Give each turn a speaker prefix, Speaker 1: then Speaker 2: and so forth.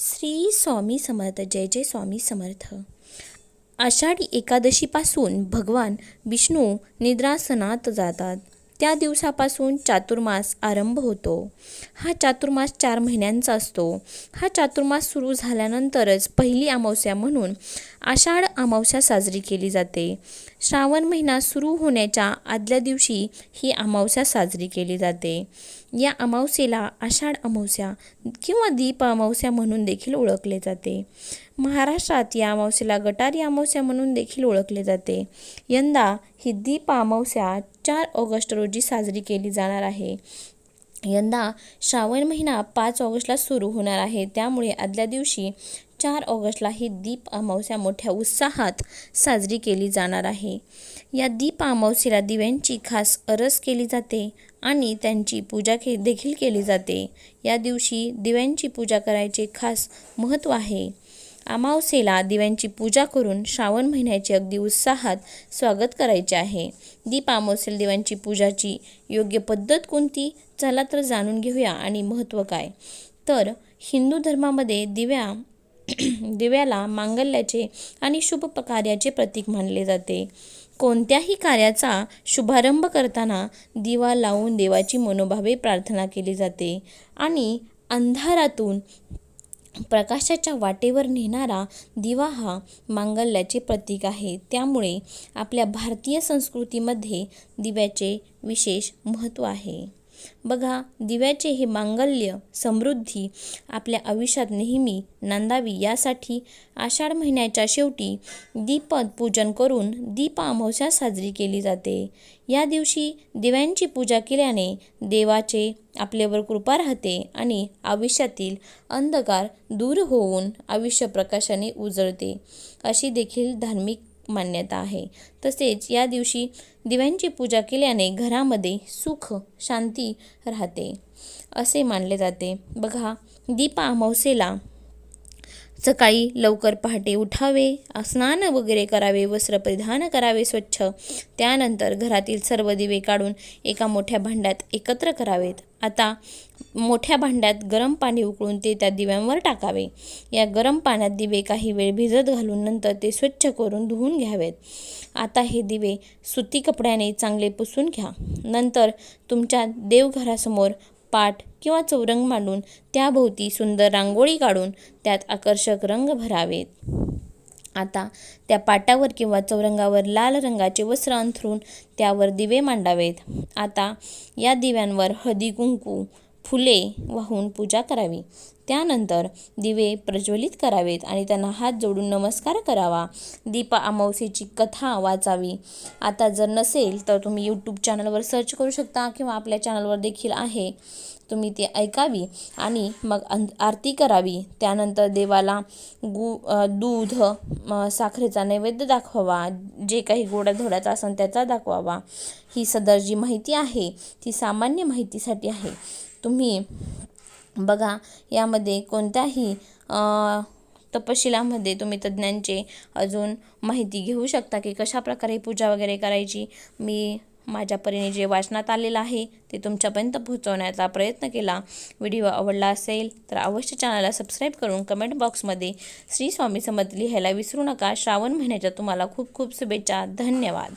Speaker 1: श्री स्वामी समर्थ जय जय स्वामी समर्थ. आषाढी एकादशीपासून भगवान विष्णू निद्रासनात जातात. त्या दिवसापासून चातुर्मास आरंभ होतो. हा चातुर्मास चार महिन्यांचा असतो. हा चातुर्मास सुरू झाल्यानंतरच पहिली अमावस्या म्हणून आषाढ अमावस्या साजरी केली जाते. श्रावण महिना सुरू होण्याच्या आदल्या दिवशी ही अमावस्या साजरी केली जाते. या अमावस्येला आषाढ अमावस्या किंवा दीप अमावस्या म्हणून देखील ओळखले जाते. महाराष्ट्रात या अमावस्येला गटारी अमावस्या म्हणून देखील ओळखले जाते. यंदा ही दीप अमावस्या चार ऑगस्ट रोजी साजरी केली जाणार आहे. यंदा श्रावण महिना पाच ऑगस्टला सुरू होणार आहे. त्यामुळे आदल्या दिवशी चार ऑगस्टला ही दीप अमावस्या मोठ्या उत्साहात साजरी केली जाणार आहे. या दीप अमावस्येला दिव्यांची खास अरस केली जाते आणि त्यांची पूजा के देखील केली जाते. या दिवशी दिव्यांची पूजा करायचे खास महत्त्व आहे. अमावस्येला दिव्यांची पूजा करून श्रावण महिन्याचे अगदी उत्साहात स्वागत करायचे आहे. दीप अमावस्येला दिव्यांची पूजाची योग्य पद्धत कोणती? चला तर जाणून घेऊया आणि महत्त्व काय? तर हिंदू धर्मामध्ये दिव्या दिव्याला मांगल्याचे आणि शुभ कार्याचे प्रतीक मानले जाते. कोणत्याही कार्याचा शुभारंभ करताना दिवा लावून देवाची मनोभावे प्रार्थना केली जाते आणि अंधारातून प्रकाशाच्या वाटेवर नेणारा दिवा हा मांगल्याचे प्रतीक आहे. त्यामुळे आपल्या भारतीय संस्कृतीमध्ये दिव्याचे विशेष महत्त्व आहे. बघा दिव्याचे हे मांगल्य समृद्धी आपल्या आयुष्यात नेहमी नांदावी यासाठी आषाढ महिन्याच्या शेवटी दीप पूजन करून दीप अमावस्या साजरी केली जाते. या दिवशी दिव्यांची पूजा केल्याने देवाचे आपल्यावर कृपा राहते आणि आयुष्यातील अंधकार दूर होऊन आयुष्य प्रकाशाने उजळते. अशी देखील धार्मिक मान्यता आहे. तसेच या दिवशी दिव्यांची पूजा केल्याने घरामध्ये सुख शांती राहते असे मानले जाते. बघा दीपा अमावस्येला सकाळी लवकर पहाटे उठावे स्नान वगैरे करावे वस्त्र परिधान करावे स्वच्छ. त्यानंतर घरातील सर्व दिवे काढून एका मोठ्या भांड्यात एकत्र करावेत. आता मोठ्या भांड्यात गरम पाणी उकळून ते त्या दिव्यांवर टाकावे. या गरम पाण्यात दिवे काही वेळ भिजत घालून नंतर ते स्वच्छ करून धुवून घ्यावेत. आता हे दिवे सुती कपड्याने चांगले पुसून घ्या. नंतर तुमच्या देवघरासमोर पाट किंवा चौरंग मांडून त्याभोवती सुंदर रांगोळी काढून त्यात आकर्षक रंग भरावेत. आता त्या पाटावर किंवा चौरंगावर लाल रंगाचे वस्त्र अंथरून त्यावर दिवे मांडावेत. आता या दिव्यांवर हळदी कुंकू फुले वाहून पूजा करावी. त्यानंतर दिवे प्रज्वलित करावेत आणि त्यांना हात जोडून नमस्कार करावा. दीपा अमावस्येची कथा वाचावी. आता जर नसेल तर तुम्ही यूट्यूब चॅनलवर सर्च करू शकता किंवा आपल्या चॅनलवर देखील आहे. तुम्ही ती ऐकावी आणि मग आरती करावी. त्यानंतर देवाला गु दूध साखरेचा नैवेद्य दाखवावा. जे काही गोड्याधोड्याचा असेल त्याचा दाखवावा. ही सदर जी माहिती आहे ती सामान्य माहितीसाठी आहे. तुम्ही बघा यामध्ये कोणत्याही तपशिलामध्ये तुम्ही तज्ज्ञांचे अजून माहिती घेऊ शकता की कशाप्रकारे पूजा वगैरे करायची. मी माझ्या परीने जे वाचनात आलेलं आहे ते तुमच्यापर्यंत पोहोचवण्याचा प्रयत्न केला. व्हिडिओ आवडला असेल तर अवश्य चॅनलला सबस्क्राईब करून कमेंट बॉक्समध्ये श्री स्वामी समर्थ लिहायला विसरू नका. श्रावण महिन्याच्या तुम्हाला खूप खूप शुभेच्छा. धन्यवाद.